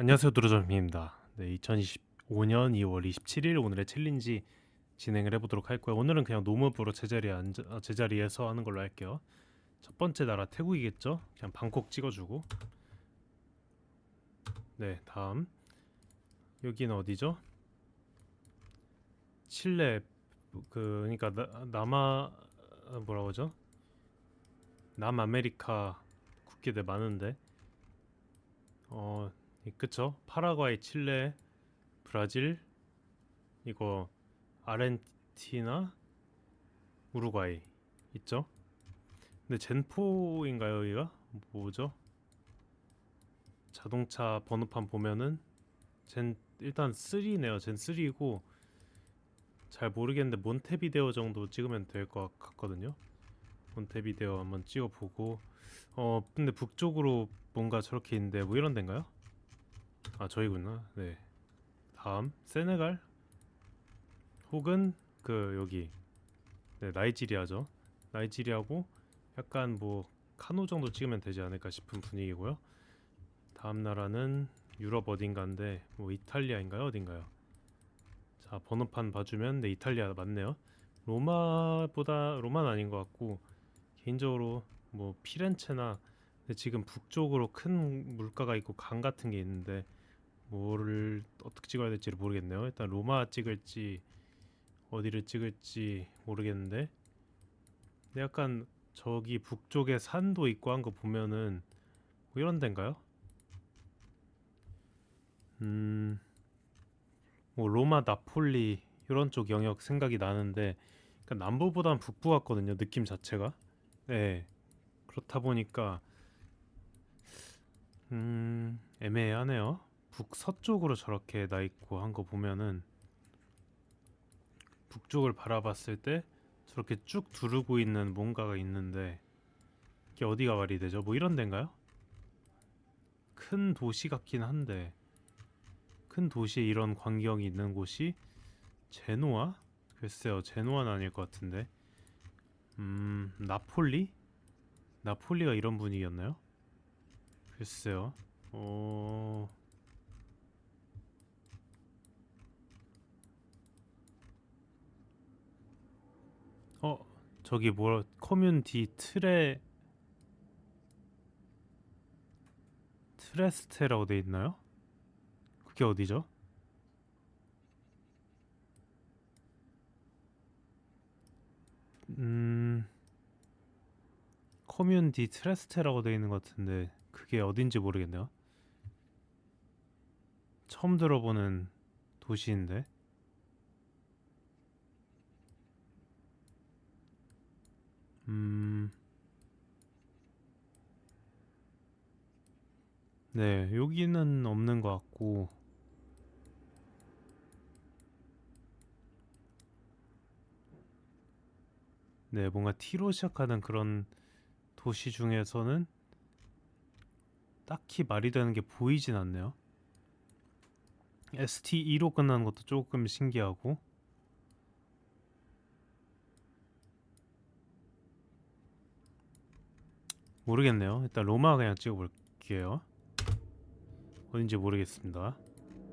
안녕하세요 드로점입니다. 네, 2025년 2월 27일 오늘의 챌린지 진행을 해보도록 할 거예요. 오늘은 그냥 노무브로 제자리에 앉아, 아, 제자리에서 하는 걸로 할게요. 첫 번째 나라 태국이겠죠? 그냥 방콕 찍어주고 네 다음 여기는 어디죠? 칠레 그 그러니까 나, 남아 뭐라고 하죠? 남아메리카 국기들 많은데 어 이- 그쵸. 파라과이 칠레 브라질 이거 아르헨티나 우루과이 있죠? 근데 젠포인가요 여기가? 뭐죠? 자동차 번호판 보면은 젠 일단 3네요. 젠 3이고 잘 모르겠는데 몬테비데오 정도 찍으면 될 것 같거든요. 몬테비데오 한번 찍어보고. 어 근데 북쪽으로 뭔가 저렇게 있는데 뭐 이런 데인가요? 아 저희구나. 네. 다음 세네갈? 혹은 그 여기. 네 나이지리아죠. 나이지리아고 약간 뭐 카노 정도 찍으면 되지 않을까 싶은 분위기고요. 다음 나라는 유럽 어딘가인데 뭐 이탈리아인가요? 어딘가요? 자 번호판 봐주면 네 이탈리아 맞네요. 로마보다 로마는 아닌 것 같고 개인적으로 뭐 피렌체나 지금 북쪽으로 큰 물가가 있고 강 같은 게 있는데 뭐를 어떻게 찍어야 될지를 모르겠네요. 일단 로마 찍을지 어디를 찍을지 모르겠는데 근데 약간 저기 북쪽에 산도 있고 한 거 보면은 뭐 이런 데인가요? 음, 뭐 로마, 나폴리 이런 쪽 영역 생각이 나는데 그러니까 남부보단 북부 같거든요. 느낌 자체가. 네. 그렇다 보니까 음 애매하네요. 북서쪽으로 저렇게 나 있고 한 거 보면은 북쪽을 바라봤을 때 저렇게 쭉 두르고 있는 뭔가가 있는데 이게 어디가 말이 되죠? 뭐 이런 데인가요? 큰 도시 같긴 한데 큰 도시에 이런 광경이 있는 곳이 제노아? 글쎄요, 제노아는 아닐 것 같은데. 음, 나폴리? 나폴리가 이런 분위기였나요? 글쎄요. 어... 어, 저기 뭐 커뮤니티 트레 트레스테라고 돼 있나요? 그게 어디죠? 음... 커뮤니티 트레스테라고 되어 있는 것 같은데 그게 어딘지 모르겠네요. 처음 들어보는 도시인데. 음. 네, 여기는 없는 것 같고. 네, 뭔가 T로 시작하는 그런 도시 중에서는 딱히 말이 되는 게 보이진 않네요. ST2로 끝나는 것도 조금 신기하고 모르겠네요. 일단 로마 그냥 찍어볼게요. 어딘지 모르겠습니다.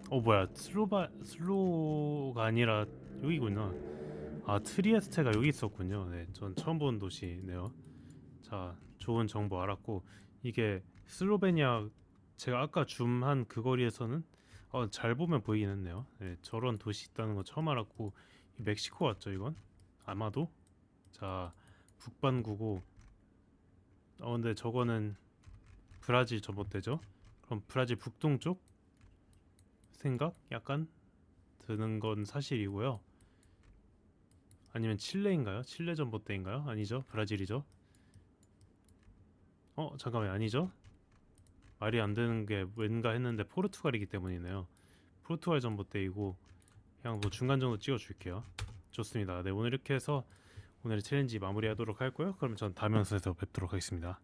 어 뭐야 슬로바 슬로가 아니라 여기구나. 아 트리에스테가 여기 있었군요. 네, 전 처음 본 도시네요. 자, 좋은 정보 알았고 이게 슬로베니아 제가 아까 줌한 그 거리에서는 어, 잘 보면 보이긴 했네요. 네, 저런 도시 있다는 거 처음 알았고 이 멕시코 같죠 이건? 아마도 자 북반구고 어 근데 저거는 브라질 전봇대죠? 그럼 브라질 북동쪽 생각 약간 드는 건 사실이고요. 아니면 칠레인가요? 칠레 전봇대인가요? 아니죠? 브라질이죠? 어 잠깐만 아니죠? 말이 안 되는 게 왠가 했는데 포르투갈이기 때문이네요. 포르투갈 전봇대이고 그냥 뭐 중간 정도 찍어줄게요. 좋습니다. 네 오늘 이렇게 해서 오늘의 챌린지 마무리하도록 할 거예요. 그러면 전 다음 영상에서 뵙도록 하겠습니다.